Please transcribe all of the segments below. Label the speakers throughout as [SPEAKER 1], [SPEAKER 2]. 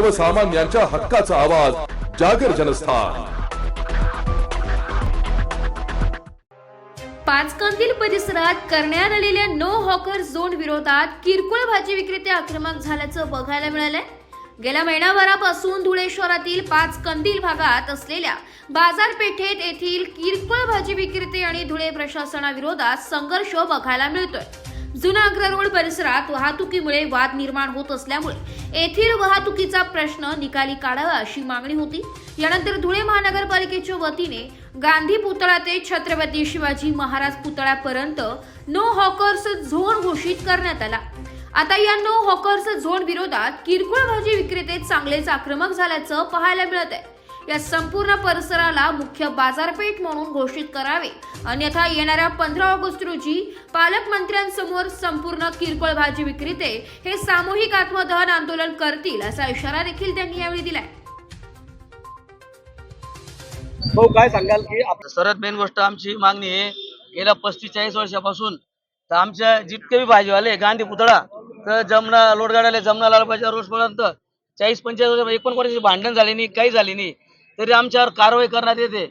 [SPEAKER 1] सर्वसामान्यांच्या हक्काचा आवाज जागर जनस्थान.
[SPEAKER 2] पाचकंदील परिसरात करण्यात आलेल्या नो हॉकर झोन विरोधात किरकोळ भाजी विक्रेते आक्रमक झाल्याचं बघायला मिळालंय. गेल्या महिनाभरापासून धुळे शहरातील पाच कंदील भागात असलेल्या बाजारपेठेत येथील किरकोळ भाजी विक्रेते आणि धुळे प्रशासनाविरोधात संघर्ष बघायला मिळतोय. जुना अग्रा रोड परिसरात वाहतुकीमुळे वाद निर्माण होत असल्यामुळे येथील वाहतुकीचा प्रश्न निकाली काढावा अशी मागणी होती. यानंतर धुळे महानगरपालिकेच्या वतीने गांधी पुतळा ते छत्रपती शिवाजी महाराज पुतळ्यापर्यंत नो हॉकर्स झोन घोषित करण्यात आला. आता या नो हॉकर्स झोन विरोधात किरकोळ भाजी विक्रेते चांगलेच आक्रमक झाल्याचं पाहायला मिळत आहे या संपूर्ण परिसराला मुख्य बाजारपेठ म्हणून घोषित करावे. अन्यथा येणाऱ्या पंधरा ऑगस्ट रोजी पालकमंत्र्यांसमोर संपूर्ण किरकोळ भाजी विक्रेते हे सामूहिक आत्मदहन आंदोलन करतील असा इशारा देखील त्यांनी यावेळी दिलाय.
[SPEAKER 3] भाऊ काय सांगाल की आप-
[SPEAKER 4] सर्वात मेन गोष्ट आमची मागणी आहे गेल्या पस्तीस चाळीस वर्षापासून तर आमच्या जितके बी भाजीवाले गांधी पुतळा तर जमना लोटगाड्याला जमना लालबाजार रोडपर्यंत चाळीस पंचेचाळीस वर्ष एक पण कोणाची भांडण झाले नाही काही झाली नाही. तरी आमच्यावर कारवाई करण्यात येते.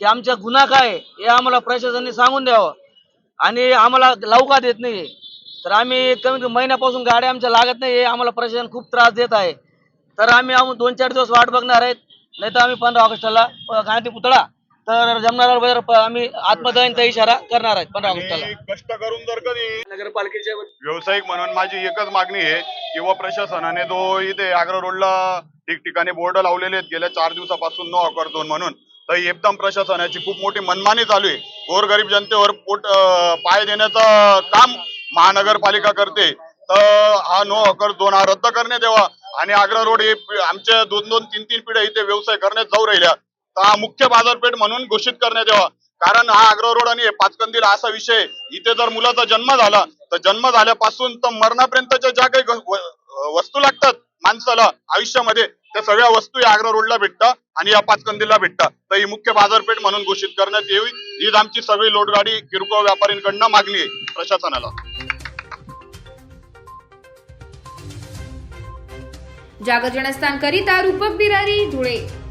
[SPEAKER 4] की आमचा गुन्हा काय आहे हे आम्हाला प्रशासनाने सांगून द्यावं. आणि आम्हाला लावू का देत नाही तर आम्ही कमीत कमी महिन्यापासून गाड्या आमच्या लागत नाही हे आम्हाला प्रशासन खूप त्रास देत आहे. तर आम्ही आम्ही दोन चार दिवस वाट बघणार आहेत. नाही तर आम्ही पंधरा ऑगस्टला गांधी पुतळा तर जमनालाल बाजार आम्ही आत्मदहनचा इशारा करणार आहेत पंधरा ऑगस्टला.
[SPEAKER 5] कष्ट करून जर कधी
[SPEAKER 3] नगरपालिकेच्या
[SPEAKER 5] व्यावसायिक म्हणून माझी एकच मागणी आहे किंवा प्रशासनाने जो इथे आग्रा रोडला ठिकठिकाणी बोर्ड लावलेले आहेत. गेल्या चार दिवसापासून नो ऑकर झोन म्हणून. तर एकदम प्रशासनाची खूप मोठी मनमानी चालू आहे. गोरगरीब जनतेवर पोट पाय देण्याचं काम महानगरपालिका करते. तर हा नो ऑकर झोन हा रद्द करण्यात यावा. आणि आग्रा रोड हे आमच्या दोन दोन तीन तीन पिढ्या इथे व्यवसाय करण्यात जाऊ राहिल्या. तर हा मुख्य बाजारपेठ म्हणून घोषित करण्यात यावा. कारण हा आग्रा रोड आणि पाचकंदील असा विषय इथे जर मुलाचा जन्म झाला तर जन्म झाल्यापासून तर मरणापर्यंतच्या ज्या काही वस्तू लागतात माणसाला आयुष्यामध्ये त्या सगळ्या वस्तू या आग्रा रोडला भेटतात आणि या पाचकंदीला भेटतात तर ही मुख्य बाजारपेठ म्हणून घोषित करण्यात येऊ हीच आमची सगळी लोटगाडी किरकोळ व्यापाऱ्यांकडनं मागणी आहे प्रशासनाला.
[SPEAKER 2] जागर जनस्थान करिता रूपक बिरारी धुळे.